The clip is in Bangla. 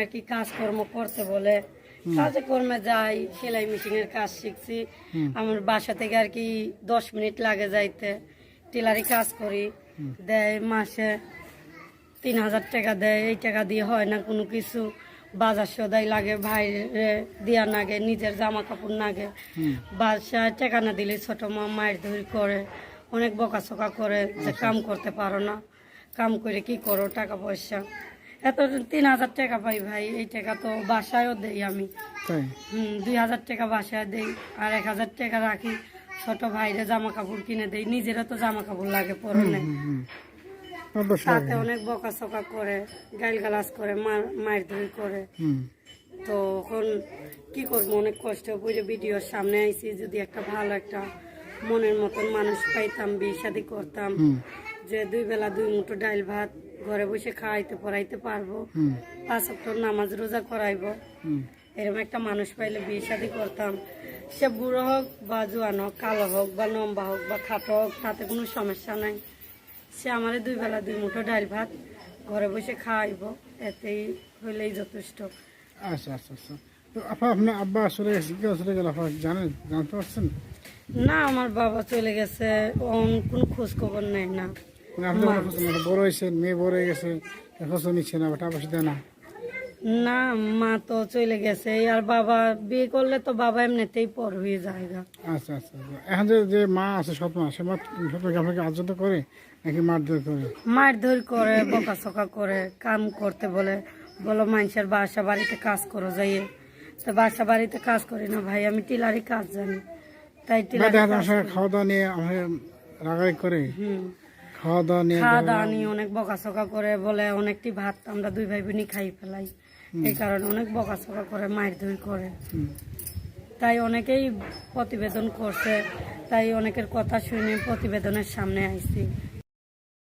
আর কি কাজকর্ম করতে বলে? কাজে কর্মে যাই সেলাই মেশিনের কাজ শিখছি। আমার বাসা থেকে আর কি দশ মিনিট লাগে যাইতে। টেলারি কাজ করি। দেয় মাসে তিন হাজার টাকা দেয়। এই টাকা দিয়ে হয় না কোনো কিছু। বাজার সদাই লাগে ভাইরে দিয়া নাগে নিজের জামা কাপড় নাগে বাসায় টাকা না দিলে ছোট মা মায়ের ধরি করে। অনেক বকাচকা করে যে কাম করতে পারো না। কাম করে কি করো? টাকা পয়সা। এত তিন হাজার টাকা পাই ভাই এই টাকা তো বাসায়ও দেই আমি। হুম দুই হাজার টাকা বাসায় দেই আর এক হাজার টাকা রাখি। ছোট ভাইরে জামা কাপড় কিনে দেই নিজেরা তো জামা কাপড় লাগে পরনে। তাতে অনেক বকাচকা করে গাইল গালাজ করে মার- ধরি করে। তো এখন কি করব অনেক কষ্ট করে ভিডিওর সামনে আইছি যদি একটা ভালো একটা মনের মতন মানুষ পাইতাম বিয়ে শাদি করতাম। যে দুই বেলা দুই মুঠো ডাইল ভাত ঘরে বসে খাওয়াইতে পড়াইতে পারব। পাঁচ অক্টর নামাজ রোজা করাইবো। এরকম একটা মানুষ পাইলে বিয়ে শাদি করতাম। সে বুড়ো হোক বা জোয়ান হোক কালো হোক বা লম্বা হোক বা খাটো হোক তাতে কোনো সমস্যা নাই। সে আমারে দুই বেলা দুই মুঠো ডাইল ভাত ঘরে বসে খাওয়াইবো। এতেই হইলেই যথেষ্ট। আচ্ছা আচ্ছা আচ্ছা। তো আপা আপনার আব্বা চলে গেল? আপা জানেন জানতে পারছেন? না আমার বাবা চলে গেছে। কোনো খোঁজ খবর নেই না। মানে আপনি? বড় হয়েছে মেয়ে বড় হয়ে গেছে খোঁজ নিচ্ছে না টাকা পয়সা দেয় না। না মা তো চলে গেছে আর বাবা বিয়ে করলে তো বাবা এমনিতেই পর হয়ে যায় আচ্ছা আচ্ছা আচ্ছা। এখন যে মা আছে মা সে মা সৎমাকে আপনাকে আর্যত করে নাকি মারধর করে? মারধর করে বকাচকা করে কাম করতে বলে বলো মানুষের বাসা বাড়িতে কাজ করো যাইয়ে। তো বাসা বাড়িতে কাজ করি না ভাই আমি টিলারি কাজ জানি। তাই টিলার খাওয়া দাওয়া নিয়ে রাগাই করে। হুম। খাওয়া দাওয়া নিয়ে অনেক বকাচকা করে বলে অনেকটি ভাত আমরা দুই ভাই বোনই খাই ফেলাই। এই কারণে অনেক বকাচকা করে মায়ের ধুই করে। তাই অনেকেই প্রতিবেদন করছে তাই অনেকের কথা শুনে প্রতিবেদনের সামনে আইছি।